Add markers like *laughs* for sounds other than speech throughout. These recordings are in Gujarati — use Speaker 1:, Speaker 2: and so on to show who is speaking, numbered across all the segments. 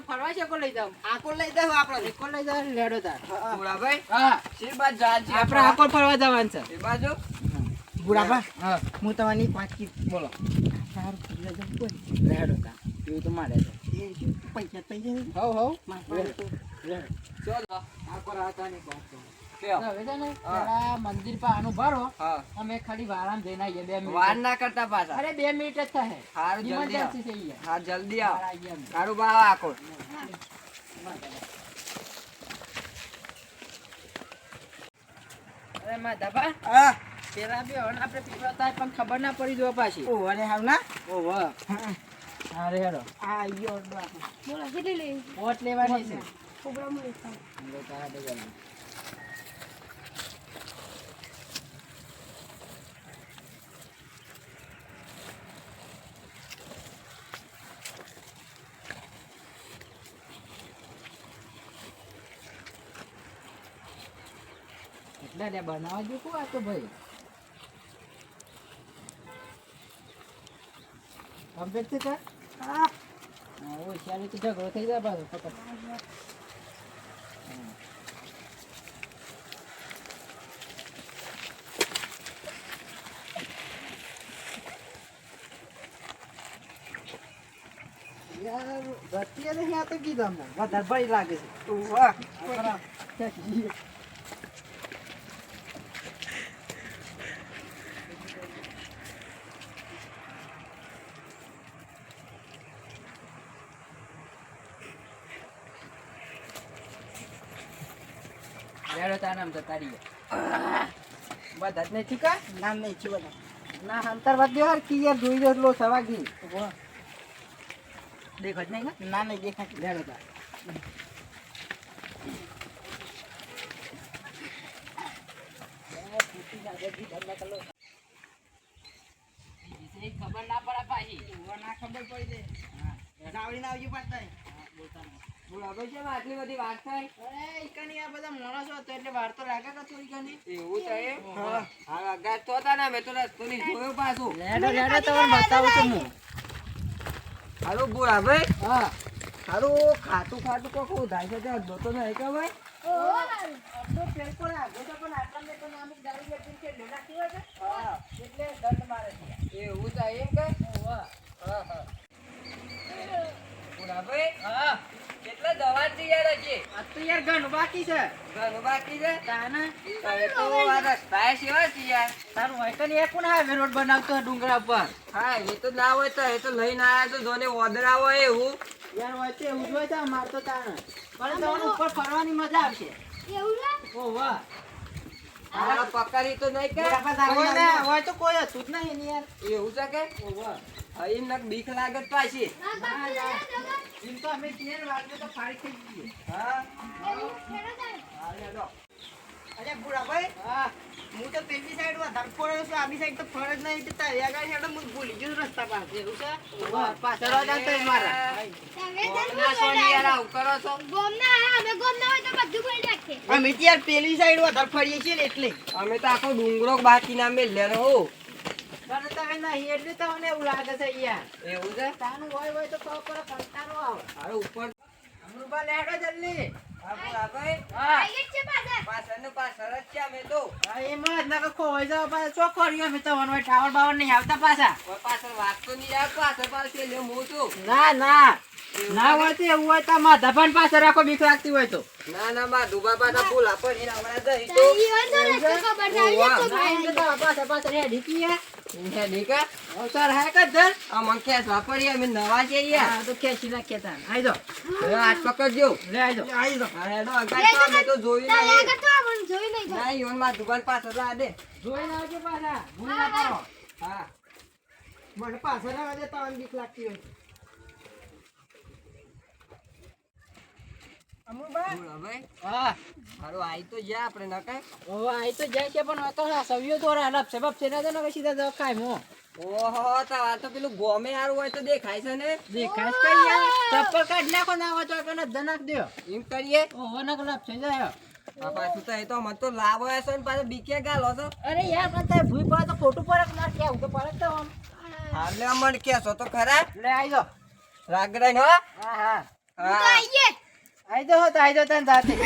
Speaker 1: ફરવા છે કો લઈ જાવ
Speaker 2: આકોલ લઈ જાવ આપણે
Speaker 1: કો લઈ જાવ લેડો તાર
Speaker 2: બુડાભાઈ
Speaker 1: હા
Speaker 2: શી છે
Speaker 1: આપણે આકોલ ફરવા જવાનું છે.
Speaker 2: એ બાજુ
Speaker 3: બુડાબા
Speaker 1: હા
Speaker 3: હું તમારી પાછી
Speaker 1: બોલો.
Speaker 3: સારું કોઈ
Speaker 1: લેડો તાર એવું તો મારે છે.
Speaker 3: પૈસા પૈસા
Speaker 1: હવ હવ.
Speaker 3: મારા પાસે તો
Speaker 2: ચલો
Speaker 1: આકોલ આવતા નહીં પહોંચતો
Speaker 2: કયો
Speaker 1: હવે છે ને
Speaker 2: હા.
Speaker 1: પેલા મંદિર પર આનું ભરો. અમે ખાલી વારામ જઈને આવીએ બે
Speaker 2: વાર ના કરતા પાછા.
Speaker 1: અરે બે મિનિટ જ થાય
Speaker 2: હારું જલ્દી આવ.
Speaker 1: ઇમરજન્સી છે અહીંયા.
Speaker 2: હા જલ્દી આવ.
Speaker 1: બહાર આવીએ અમે.
Speaker 2: હારું બા આકો
Speaker 1: અરે માધાબા
Speaker 3: હા.
Speaker 1: પેલા બે હવે આપણે પીવડા થાય પણ ખબર ના પડી જો પાછી.
Speaker 3: ઓ અરે હાવ ના?
Speaker 1: ઓહો.
Speaker 3: હા.
Speaker 1: અરે હેડો.
Speaker 3: આ યો બા
Speaker 4: કેટલી
Speaker 1: વોટ લેવાની છે.
Speaker 4: કોબરા મળી ખાવ
Speaker 1: અંદર તારા બજારમાં. એટલે લે બનાવવા જો કોણ આ તો ભાઈ કમ્પ્લીટ છે કા હા ઓ શાળી તો ઝઘડો થઈ જાય પાછો પકડ
Speaker 3: યાર તો કીધું અમને વધારે ભરી લાગે છે વાહ
Speaker 1: લેડો તાર નામ રહીએ
Speaker 3: બધા નહીં ઠીકા નામ નહીં છું બધા ના અંતર વાત દો કિયર કી યાર જોઈ દો લો સવાગી દેખો જ નહીં ના નહીં દેખાય લેડો
Speaker 1: એ ખબર ના પડે પાછી
Speaker 3: ના ખબર પડી જાય સાવડી ના આવજો પાછા
Speaker 2: બુડાભાઈ કેમ આટલી બધી વાત થાય
Speaker 3: અરે ઈકાની આ બધા માણસો હતો એટલે વાર તો લાગે કે થોડી ઘણી
Speaker 2: એવું થાય હા તો હતા ને મેં તો રસ્તો ની જોયો પાછું.
Speaker 1: લેડો લેડો તમને બતાવું છું હું.
Speaker 2: હારું ભાઈ.
Speaker 1: હા.
Speaker 2: હારું ખાતું ખાતું કોક થાય છે ત્યાં જોતો નહીં કે ભાઈ? એવું થાય એમ કે? હા હા. બુડાભાઈ
Speaker 1: હા.
Speaker 2: કેટલા દવા તૈયાર હશે
Speaker 3: આ તો યાર ઘણું બાકી છે.
Speaker 2: ઘણું બાકી છે. હવે તો આ રસ્તા સેવા છે યાર.
Speaker 3: તારું હોય તો ને એ હાઈવે રોડ બનાવતો હોય ડુંગરા ઉપર.
Speaker 2: હા એ તો ના હોય તો એ તો લઈને આવ્યા તો જોને ઓદરા હોય એવું.
Speaker 3: યાર હોય તો એવું જ હોય માર તો તાણ. પણ તમને ઉપર ફરવાની મજા આવશે.
Speaker 4: એવું છે?
Speaker 3: ઓ વાહ.
Speaker 2: પકડી તો નહીં કે.
Speaker 3: કોઈ ના હોય તો કોઈ હતું જ નહીં યાર.
Speaker 2: એવું છે કે?
Speaker 3: ઓ વાહ.
Speaker 2: હા, બીક લાગત પાછી
Speaker 3: એમ તો અમે તો ફાડી થઈ ગઈ
Speaker 2: હા?
Speaker 3: અરે બુડાભાઈ
Speaker 1: હા.
Speaker 3: હું તો પેલી સાઈડ વધારે ફોડ્યો છું આની સાઈડ તો ફરજ નહીં આગળ સાઈડ હું ભૂલી ગયો રસ્તા પાસે. એવું છે? પાછળ વાળા તો મારા.
Speaker 2: ના સોની યાર આવું કરો છો?
Speaker 4: ગોમ ના આયા અમે ગોમ ના હોય તો બધું કોઈ રાખે
Speaker 3: અમે યાર પેલી સાઈડ વધારે ફરીએ છીએ ને એટલે.
Speaker 2: અમે તો આખો ડુંગરો બાકી ના મેલ્યા લેનો હો.
Speaker 3: પણ તમે નહીં એટલે તમને એવું લાગે છે યાર.
Speaker 2: એવું છે?
Speaker 3: તાનું હોય હોય તો ખબર પડે કંટાળો આવે.
Speaker 2: હારું ઉપર.
Speaker 3: અમરુબા લેડો જલ્દી.
Speaker 2: હા બુડાભાઈ
Speaker 1: હા.
Speaker 4: આઈ છે પાછા
Speaker 2: પાછળ પાછળ જ છે અમે તો.
Speaker 3: હા એમાં જ ના ખોવાઈ જાવ પાછા ચો ખોરી અમે તો વનવાય ટાવર બાવર નહીં આવતા પાછા.
Speaker 2: પાછળ વાત નહીં પાછળ પાછળ લે હું
Speaker 3: ના ના. ના હોય તો એવું હોય તો માધા પણ પાસે રાખો બીક લાગતી હોય તો.
Speaker 2: ના ના માં ડુબા પાછા ફૂલ આપો ને હમણાં જઈ તો
Speaker 4: ખબર
Speaker 2: જોયું
Speaker 4: તો જાય
Speaker 2: ના ઈવનમાં દુકાન પાછળ લા દે.
Speaker 3: જોઈને આવજો પાછા.
Speaker 2: હા
Speaker 3: મને પાછળ દે તમને બીક લાગતી હોય અમુબા
Speaker 2: બોલો ભાઈ
Speaker 1: હા
Speaker 2: હારું આઈ તો જ્યાં આપણે નકાય
Speaker 1: હવે આઈ તો જાય છે પણ હવે તો આ સવ્યો તો હલપ છે બપ છે ના તો ને સીધા જવા ખાય મો
Speaker 2: ઓહો તો આ તો પેલું ગોમે હારું હોય તો દેખાય છે ને.
Speaker 3: દેખાય છે યાર. ચપ્પલ કાઢ નાખો ના હોય તો કને ધનાક દો.
Speaker 2: એમ કરીએ?
Speaker 1: ઓહો ના લપ છે જાય.
Speaker 2: પાછું તો એ તો મને તો લાવો ને પાછો બીકે ગાલો છો
Speaker 1: અરે યાર પણ તારે ભૂઈ પડે તો ખોટું પડે ના કેવું તો પડે તો આમ.
Speaker 2: હાલે અમણ છો તો ખરા.
Speaker 1: લે આવી જાઓ.
Speaker 2: રાગડાઈ હો.
Speaker 1: હા હા.
Speaker 2: હા.
Speaker 4: આઈએ
Speaker 1: તો આવી જાઓ તને સાથે. *laughs*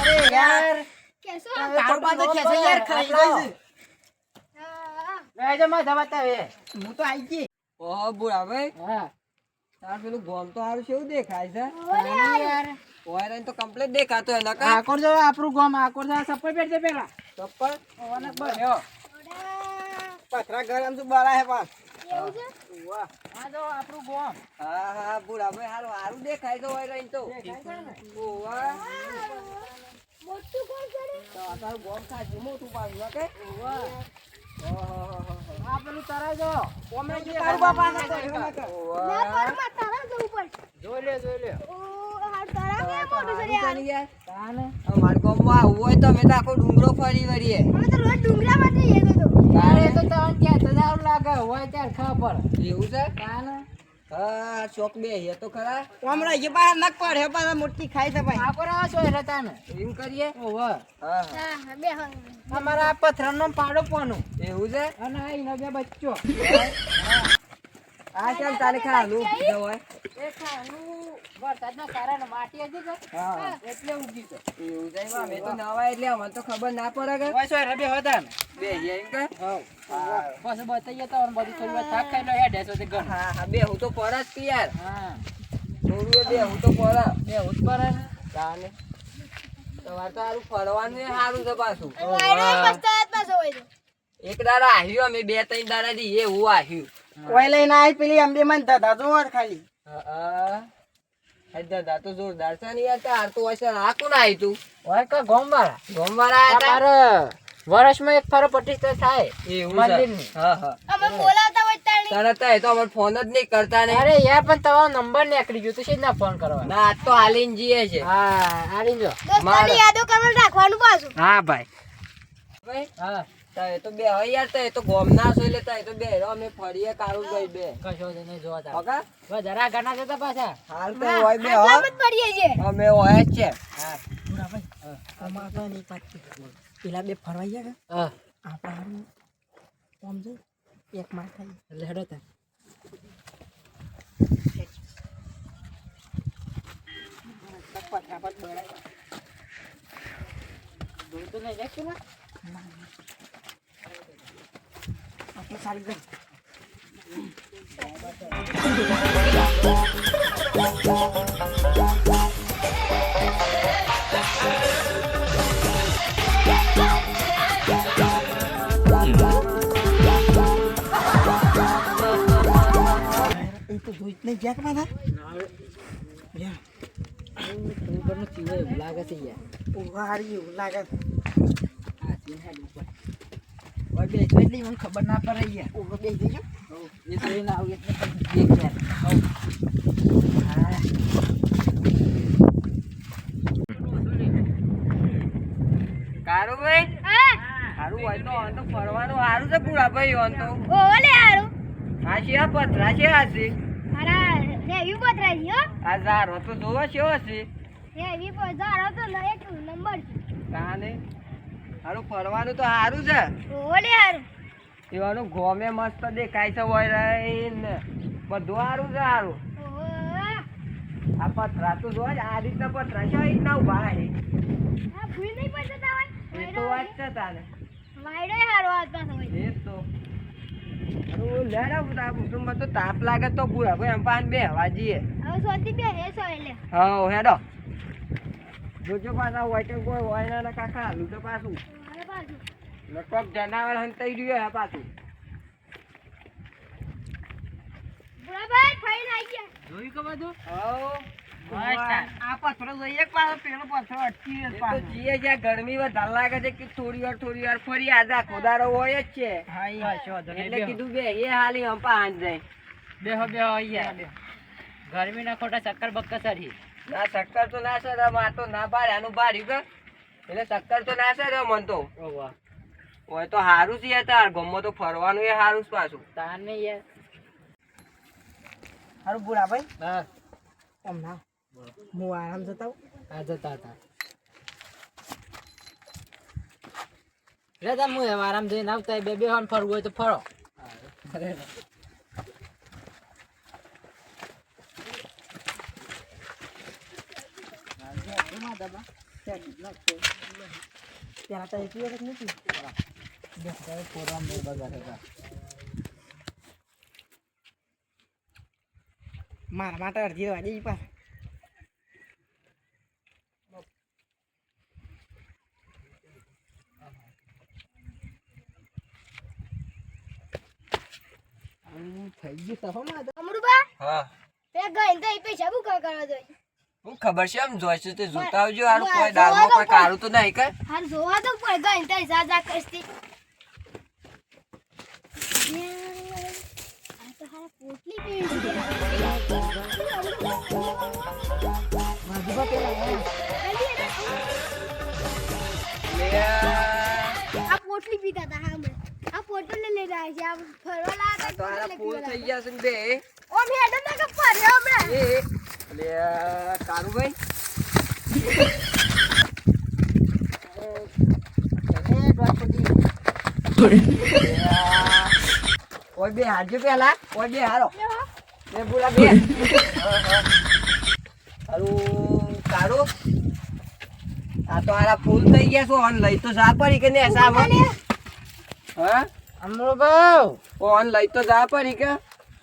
Speaker 1: અરે યાર.
Speaker 4: કેસો?
Speaker 1: તારું પાસે ખેંચે યાર ખાઈ
Speaker 4: હા,
Speaker 1: આવી જાઓ માં જવા તાવે હું તો આઈ ગઈ.
Speaker 2: ઓહો બુરા ભાઈ.
Speaker 1: હા.
Speaker 2: તાર પેલું ગોમ તો હારું કેવું દેખાય છે.
Speaker 1: યાર.
Speaker 2: ઓયરન તો કમ્પ્લીટ દેખાતો હે નકા
Speaker 1: આકોર જો આપણું ગોમ આકોર જો સપર બેઠ પેલા
Speaker 2: ચપ્પલ?
Speaker 1: ઓનક બન્યો.
Speaker 4: ઓડા.
Speaker 2: પથરા ગરમ તો બળા હે પાસ.
Speaker 4: એવું છે?
Speaker 1: આપણું
Speaker 2: હારું હારું દેખાય તો
Speaker 4: ઘર છે
Speaker 2: તો ગામમાં આવું હોય તો અમે તો આખો ડુંગરો ફરી વળીએ
Speaker 4: અમે તો રોજ ડુંગરામાં જઈએ તો તો.
Speaker 1: તારે તો તને ક્યાં તો સારું લાગે હોય ત્યારે ખબર
Speaker 2: એવું છે?
Speaker 1: કાન?
Speaker 2: હા શોક બે હે તો ખરા.
Speaker 3: હમણાં જે બહાર નક પડે પાછા મોટી ખાઈ છે ભાઈ.
Speaker 1: આકોર આ છો એટલે તાને
Speaker 2: એમ કરીએ?
Speaker 1: ઓહો
Speaker 2: હા. હા
Speaker 4: હા, હા, બે હા.
Speaker 1: અમારા પથરાનો પાડો પોનું.
Speaker 2: એવું છે?
Speaker 1: અને આ ઈનો બે બચ્ચો.
Speaker 2: આ ચાલ તારે ખાવાનું હોય?
Speaker 1: એ ખાનું વરસાદના કારણે માટી હતી કે
Speaker 2: હા.
Speaker 1: એટલે ઉગી તો
Speaker 2: એવું એમાં અમે તો નવા એટલે અમને તો ખબર ના પડે કે
Speaker 1: ઓય સોય રબે બે હતા ને
Speaker 2: બે હે એમ કે
Speaker 1: પછી બતાઈએ તો બધું થોડી થાક ખાઈ લો હેડે છો તે ગણ
Speaker 2: હા હા બે હું તો પર જ યાર
Speaker 1: હા.
Speaker 2: થોડું એ બે હું તો પર.
Speaker 1: બે હું પર
Speaker 2: તાને. તમારે તો સારું ફરવાનું એ સારું છે પાછું. એક દાડા આવ્યું અમે બે ત્રણ દાડા થી એવું આવ્યું
Speaker 3: કોઈ લઈને આવી પેલી અંબે માં દાદા જો ખાલી.
Speaker 2: હા દાદા તો જોરદાર છે ને યાર તાર તો હશે આ ના આવ્યું તું?
Speaker 1: હોય કા ગોમવાળા?
Speaker 2: ગોમવાળા આવ્યા
Speaker 1: વર્ષમાં એક ફરો પ્રતિષ્ઠા થાય.
Speaker 2: તા? એવું
Speaker 1: મંદિરની.
Speaker 2: હા હા.
Speaker 4: અમે બોલાવતા હોય તાણી.
Speaker 2: તરત જ તો અમાર ફોન જ નહીં કરતા ને.
Speaker 1: અરે યાર પણ તમારો નંબર નીકળી ગયો તો છે ના ફોન કરવા
Speaker 2: ના આજ તો આલીન જીએ છે.
Speaker 1: હા આલીન જો
Speaker 4: દોસ્તાની યાદો કરવા રાખવાનું પાછું.
Speaker 1: હા ભાઈ.
Speaker 2: ભાઈ?
Speaker 1: હા.
Speaker 2: તો તો બે હવે યાર તો તો ગોમના છો એટલે તો એ તો બે અમે ફરીએ કારું ગઈ બે.
Speaker 1: કશો જ નહીં જોવા તા
Speaker 2: ઓકા
Speaker 1: હવે જરા ઘણા જતા પાછા.
Speaker 2: હાલ તો હોય બે હો.
Speaker 4: જ છે.
Speaker 2: અમે હોય જ છે.
Speaker 3: પેલા બે ફરવા ગયા
Speaker 1: હા.
Speaker 3: આપણા હારું જો એક માર થાય.
Speaker 1: એટલે હેડો તા
Speaker 3: ફટાફટ
Speaker 1: નહીં જાય ને.
Speaker 3: તો જોઈ નહીં ગયા કે મારા
Speaker 1: ઉપરનું એવું લાગે છે. યાર
Speaker 3: એવું લાગે
Speaker 1: આ ચીન હેડ ઉપર ઓય બે મને ખબર ના પડે યાર.
Speaker 3: ઊભા બે જઈ
Speaker 1: એ તો એને આવું એટલે પણ દેખ યાર
Speaker 2: કારું ભાઈ?
Speaker 4: હા,
Speaker 2: હોય તો આમ તો ફરવાનું. સારું છે પૂરા ભાઈ આમ તો.
Speaker 4: હારું.
Speaker 2: આ છે આ પથરા છે આ છે
Speaker 4: મારા રેવી હો.
Speaker 2: આ ઝારો તો જોવો છે હશે
Speaker 4: રેવી તો એક નંબર છે.
Speaker 2: તાને સારું ફરવાનું તો સારું છે
Speaker 4: ઓલે હારું.
Speaker 2: એવાનું ગોમે મસ્ત દેખાય છે હોય ને બધું સારું છે સારું. આ પથરા તો જો આ રીતના પથરા છે આ રીતના ઊભા
Speaker 4: આ ભૂલ નહીં પડશે તાવાય?
Speaker 2: એ તો વાત છે તાને
Speaker 4: વાયડોય હારો હોય.
Speaker 2: એ તો અરે લેડા તો તાપ લાગે તો પૂરા ભાઈ એમ પાન બે હવા જઈએ
Speaker 4: હવે સોથી બે હે સો એટલે.
Speaker 2: હા હેડો જોજો પાછા હોય તો કોઈ હોય ના કાકા હાલું તો પાછું. લગભગ જનાવર હંતાઈ રહ્યું હે પાછું.
Speaker 1: જોયું કે બધું?
Speaker 2: ગરમી વધારે લાગે છે કે થોડી વાર થોડી વાર ફરી આધા ખોદારો હોય જ છે. એટલે કીધું બે એ હાલી હંપા હાંજ જાય.
Speaker 1: બેહો બેહો ગરમી ના ખોટા ચક્કર બક્કર સરી
Speaker 2: ના શક્કર તો ના સર આ તો ના ભાર આનું ભાર્યું કે? એટલે શક્કર તો ના સર મન તો. હોય તો સારું છે યાર તાર ગમો તો ફરવાનું એ સારું જ પાછું.
Speaker 1: તાર ને યાર.
Speaker 3: હારું બુરા ભાઈ.
Speaker 1: હા.
Speaker 3: એમ ના. હું આરામ જતા
Speaker 1: આ જતા હતા તમે હું એમ આરામ જઈને આવતા બે બે હોન ફરવું હોય તો ફરો. ત્યાં તો એટલી વખત નથી દેખાય બગાડ હતા
Speaker 3: મારા માટે અડધી વાગે પાછું.
Speaker 1: થઈ ગયું તો હો માં
Speaker 4: અમરુબા
Speaker 2: હા.
Speaker 4: તે ગઈ તો પૈસા બુકા કરવા જોઈએ.
Speaker 2: હું ખબર છે એમ જોઈશે તે જોતા આવજો હારું
Speaker 4: મારે
Speaker 2: કોઈ દાળમાં
Speaker 4: જોવા
Speaker 2: કોઈ
Speaker 4: તો
Speaker 2: કાળું તો નહીં કે?
Speaker 4: હાર જોવા તો પડે ગઈ તો જા જા કરતી આ તો. હારા પોટલી પીવી
Speaker 1: માધુબા પેલા
Speaker 4: આ પોટલી પીતા હતા હા હમણાં. આ પોટલ લઈ લઈને આવ્યા છે. આ ફરવા લાયા
Speaker 2: તો હારા
Speaker 4: હતા
Speaker 2: ફૂલ થઈ ગયા છે ને બે.
Speaker 4: ઓ મેડમ ના કે ફર્યો હમણાં.
Speaker 2: એ. એટલે કારુભાઈ કોઈ બે હારજો પેલા કોઈ બે હારો. બે પૂરા બે. હારું કાળું. આ તો આરા ફૂલ થઈ ગયા છો ઓન લઈ તો જા પડી કે ને સાબ હા?
Speaker 1: અમરો બહુ
Speaker 2: ઓન લઈ તો જા પડી કે.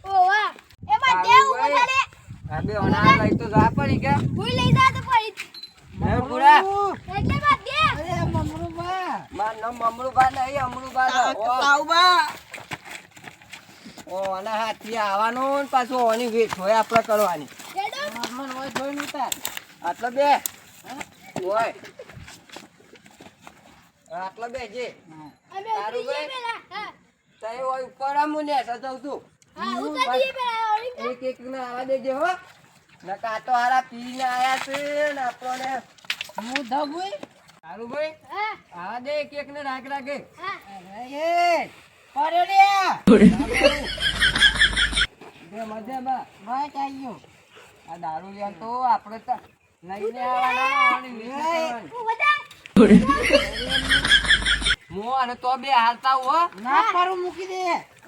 Speaker 4: ઓ વાહ એમાં દેવું
Speaker 2: કાળુભાઈ.
Speaker 4: ઊભા લે
Speaker 2: આ બે ઓના લઈ તો જા પડી કે
Speaker 4: ભૂઈ લઈ જા તો પડી.
Speaker 2: હે પૂરા?
Speaker 4: એટલે બાદ દે
Speaker 1: અરે મમરુબા.
Speaker 2: માર નામ મમરુબા નહીં અમરુબા ઓ
Speaker 3: તાઉબા.
Speaker 2: ઓ અને હાથી આવવાનું ને પાછું ઓની વેઠ હોય આપણે કરવાની.
Speaker 4: મેડમ
Speaker 1: હોય જોઈ નું તાર
Speaker 2: આટલો બે. હોય આટલો બે જે. તારું ભાઈ? તય હોય ઉપર આમું ને સજાવ તું એક એક ને આવા દેજે હો. નકા તો હારા પીને આયા છે ને આપણને.
Speaker 1: હું ધબુઈ
Speaker 2: સારું ભાઈ.
Speaker 4: હા.
Speaker 2: આવા દે એક એક ને રાખ રાખે.
Speaker 1: એ
Speaker 2: મજામાં. આ દારૂ લ્યા તો આપણે તો લઈને આવવાના મો અને તો બે હાલતા હો
Speaker 1: ના પારું મૂકી દે.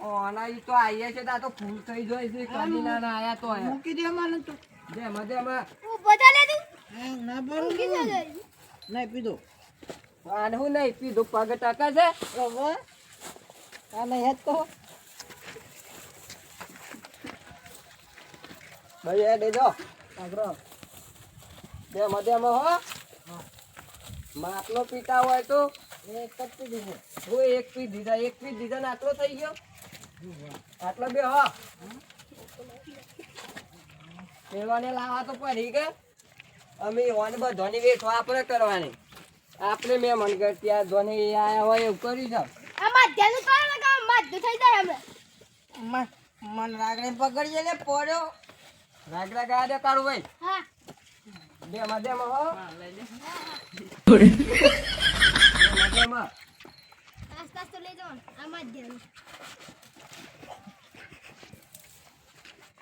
Speaker 2: ઓ આના ઈ તો આયા છે તો તો ફૂલ થઈ જાય છે કદીના ના આયા તો આયા.
Speaker 1: મૂકી દે મને તો.
Speaker 2: જે મજામાં
Speaker 4: હું બધા લે તું
Speaker 1: ના પારું
Speaker 4: મૂકી દે
Speaker 1: નહીં પીધો
Speaker 2: આને હું નહીં પીધું પગ ટકા છે.
Speaker 1: હવે આ નહીં હેત તો
Speaker 2: ભાઈ એ દેજો. આગળ બે મજામાં હો. માટલો પીતા હોય તો
Speaker 1: એક જ પી દીધો
Speaker 2: હું એક પી દીધા એક પી દીધા આટલો થઈ ગયો. આટલો બે હો. પેલવાને લાવવા તો પડી કે. અમે ઓને બધાની વેઠ આપણે કરવાની. આપણે મેં મન કર ત્યાં જોને આયા હોય એવું કરી જાવ
Speaker 4: આ માધ્યાનું કરો ને કામ માધ્ય થઈ જાય હમણાં
Speaker 1: મન રાગડે પકડીએ લે પડ્યો
Speaker 2: રાગડા ગાડે કાઢું ભાઈ.
Speaker 4: હા.
Speaker 2: બે મજામાં હો. બે મજામાં
Speaker 4: આસ્તે આસ્તે લઈ જાઓ આ માધ્યાનું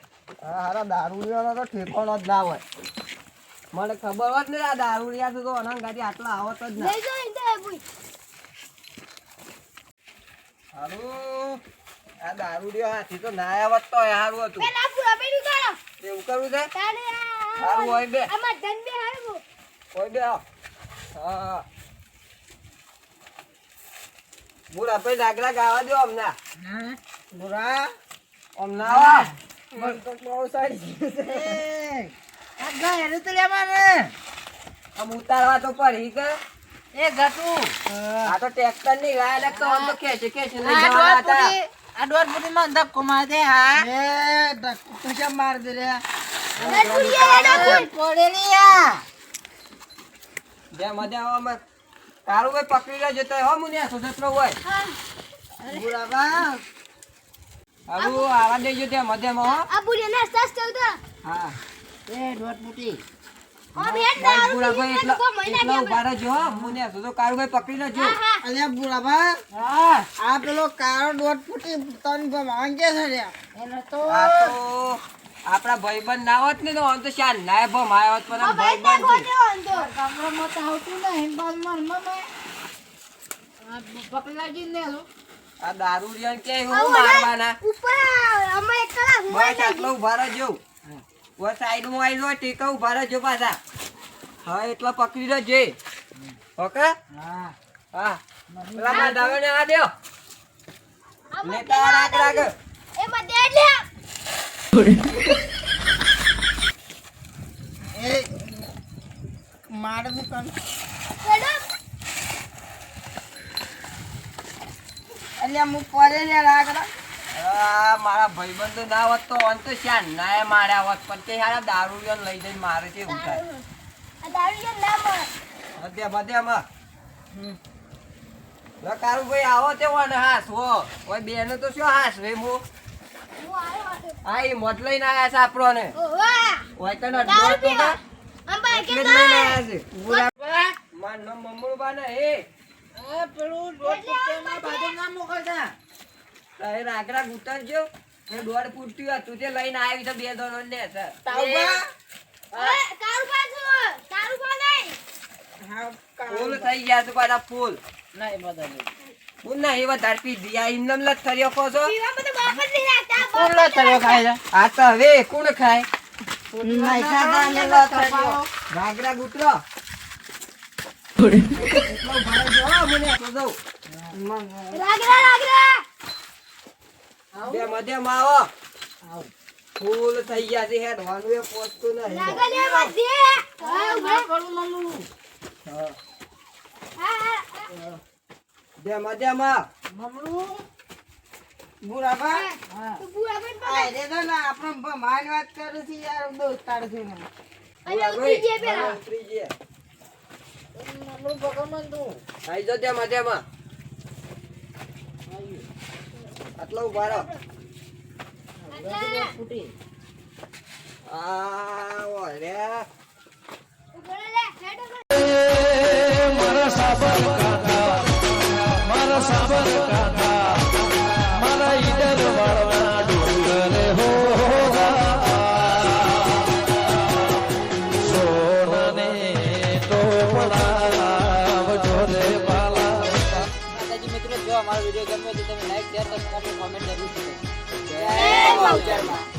Speaker 2: આ હારા દારૂડિયાનો તો ઠેકાણો જ ના હોય. મને ખબર હોત ને આ દારૂડિયા તો અનંત આટલા આવત જ ના.
Speaker 4: લઈ જાઓ ઇન્ટર ભૂઈ.
Speaker 2: હારું. આ દારૂડિયો હાથી તો ના આવત તો હારું હતું.
Speaker 4: પેલા પૂરા પેલું કરો
Speaker 2: એવું કરવું છે?
Speaker 4: તારે
Speaker 2: હારું હોય બે.
Speaker 4: બે હારું
Speaker 2: હોય. બે હા. બુરા ભાઈ લાગડા ગાવા દો અમને.
Speaker 1: ના
Speaker 2: બુરા અમના મન તો બહુ સારી ગયું છે.
Speaker 1: એ આ ગાય તો લે મને
Speaker 2: આમ ઉતારવા તો પડી કે.
Speaker 1: એ ગટુ
Speaker 2: આ તો ટ્રેક્ટરની ગાય તો આમ તો ખેંચે ખેંચે લઈ જવાના હતા.
Speaker 1: આ દોઢ ફૂટી માં ધક્કો માર દે હા. એ ધક્કો કેમ માર દે રે? પડેલી આ
Speaker 2: જે મજા આવવામાં તારું ભાઈ પકડી લેજો તો હો મુનિયા સુધતરો હોય.
Speaker 1: બુરાબા.
Speaker 2: હવે આવા દેજો ત્યાં મધ્યમાં હો.
Speaker 4: આ બુરી ને સસ ચૌદ
Speaker 2: હા.
Speaker 1: એ દોઢ ફૂટી
Speaker 4: ઓ
Speaker 2: ભાઈ
Speaker 4: દારૂ
Speaker 2: પૂરા ભાઈ
Speaker 4: પીને
Speaker 2: એટલા
Speaker 4: લોકો મહિના
Speaker 2: એટલા
Speaker 4: ગયા
Speaker 2: ઊભા રહેજો હો. મુનિયા સુધો કારું ભાઈ પકડી લેજો
Speaker 4: હા હા.
Speaker 1: અલ્યા બુરાબા
Speaker 2: હા.
Speaker 1: આ પેલો કાળો દોઢ ફૂટી તન પર માંગે છે રે એને તો
Speaker 2: આ તો આપણા ભાઈબંધ ના હોત ને તો આમ તો શાન ના ભમ આવ્યો હોત પણ ભાઈબંધ
Speaker 1: તો. પકડાજી ને
Speaker 2: આ દારૂ રિયન કે હું મારવાના?
Speaker 4: ઉપર અમે એકલા કલાક
Speaker 2: બસ આટલો ઊભા રહેજો. ઓ સાઈડમાં આવી જો ટેકા ઊભા રહેજો પાછા. હા એટલા પકડી રહેજે. ઓકે?
Speaker 1: હા.
Speaker 2: હા. પેલા મારા દાદાને આ.
Speaker 4: આમાં
Speaker 2: લેતા રાગ એ
Speaker 4: એમાં દે લે
Speaker 3: એ મારે દુકાન એટલે હું પડે લે રાખડા
Speaker 2: મારા ભાઈબંધો ના હોત તો અંત શ્યાન ના માર્યા હોત પણ તે હારા દારૂ લઈ જઈને મારે
Speaker 4: દારૂ ના મળે.
Speaker 2: બધે લો કારુભાઈ આવો તે વન હાસ હો. ઓય બેનો તો શું હાસ વે મો? આ ઈ મોત લઈને આયા છે ને ઓય તને અડધો તો કા એટલે જ
Speaker 4: કે
Speaker 1: પેલું દોઢ ફૂટના બાજુ ના મોકલતા
Speaker 2: તારે તે લઈને આવી તો બે દોડ
Speaker 3: ને
Speaker 2: ફૂલ થઈ ગયા તો પાછા ફૂલ
Speaker 1: ના એ બધા
Speaker 2: ફૂલ ના એ વધારે પી દિયા ઇન્દમ લત થર્યો કહો છો
Speaker 1: કોણ ખાય છે
Speaker 2: આ તો હવે કોણ ખાય. રાગરા ગુતરો આવો. ફૂલ થઈ ગયા છે હેડવાનું એ પહોંચતું નહીં.
Speaker 4: રાગા લે મધ્ય હા ઊભા.
Speaker 1: કરું મમ્મી
Speaker 2: હા.
Speaker 4: હા હા.
Speaker 2: બે મધ્યમ
Speaker 3: બુરાબા
Speaker 1: હા.
Speaker 4: તું
Speaker 3: આ રે તો ના આપણે માન વાત કરું છું યાર દોસ્તાર છું ને
Speaker 4: અરે ઉતરી જે પેલા.
Speaker 2: ઉતરી જે. આઈ જો ત્યાં મધ્યમાં આટલો ઊભા રહો.
Speaker 1: ફૂટી
Speaker 2: આ ઓરે
Speaker 4: ઊભા લે હેડ
Speaker 2: જય બહુચરમાં.